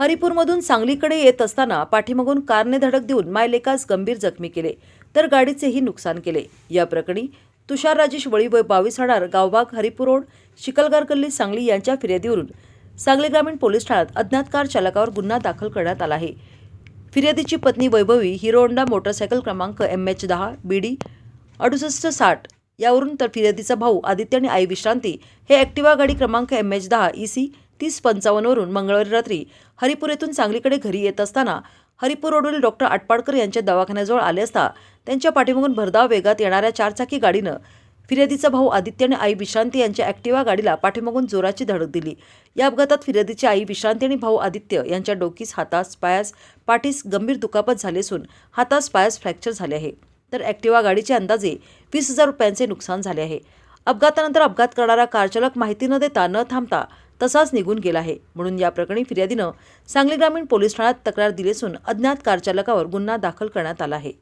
हरिपूरमधून सांगलीकडे येत असताना पाठीमागून कारने धडक देऊन मायलेकास गंभीर जखमी केले तर गाडीचेही नुकसान केले. या प्रकरणी तुषार राजेश वळी वय बावीस राहणार गावबाग हरिपूर रोड शिकलगार गल्ली सांगली यांच्या फिर्यादीवरून सांगली ग्रामीण पोलीस ठाण्यात अज्ञात कार चालकावर गुन्हा दाखल करण्यात आला आहे. फिर्यादीची पत्नी वैभवी हिरो होंडा मोटरसायकल क्रमांक एम एच दहा बी डी अडुसष्ट साठ यावरून तर फिर्यादीचा भाऊ आदित्य आणि आई विश्रांती हे ॲक्टिवा गाडी क्रमांक एम एच दहा ई सी तीस पंचावन्नवरून मंगळवारी रात्री हरिपूर येथून सांगलीकडे घरी येत असताना हरिपूर रोडवरील डॉक्टर आटपाडकर यांच्या दवाखान्याजवळ आले असता त्यांच्या पाठीमागून भरधाव वेगात येणाऱ्या चारचाकी गाडीनं फिर्यादीचा भाऊ आदित्य आणि आई विश्रांती यांच्या ॲक्टिवा गाडीला पाठीमागून जोराची धडक दिली. या अपघातात फिर्यादीची आई विश्रांती आणि भाऊ आदित्य यांच्या डोकीस हातास पायास पाठीस गंभीर दुखापत झाली असून हातास पायास फ्रॅक्चर झाले आहे. तर ॲक्टिवा गाडीचे अंदाजे वीस हजार रुपयांचे नुकसान झाले आहे. अपघातानंतर अपघात करणारा कारचालक माहिती न देता न थांबता तसाच निघून गेला आहे. म्हणून या प्रकरणी फिर्यादीनं सांगली ग्रामीण पोलीस ठाण्यात तक्रार दिली असून अज्ञात कारचालकावर गुन्हा दाखल करण्यात आला आहे.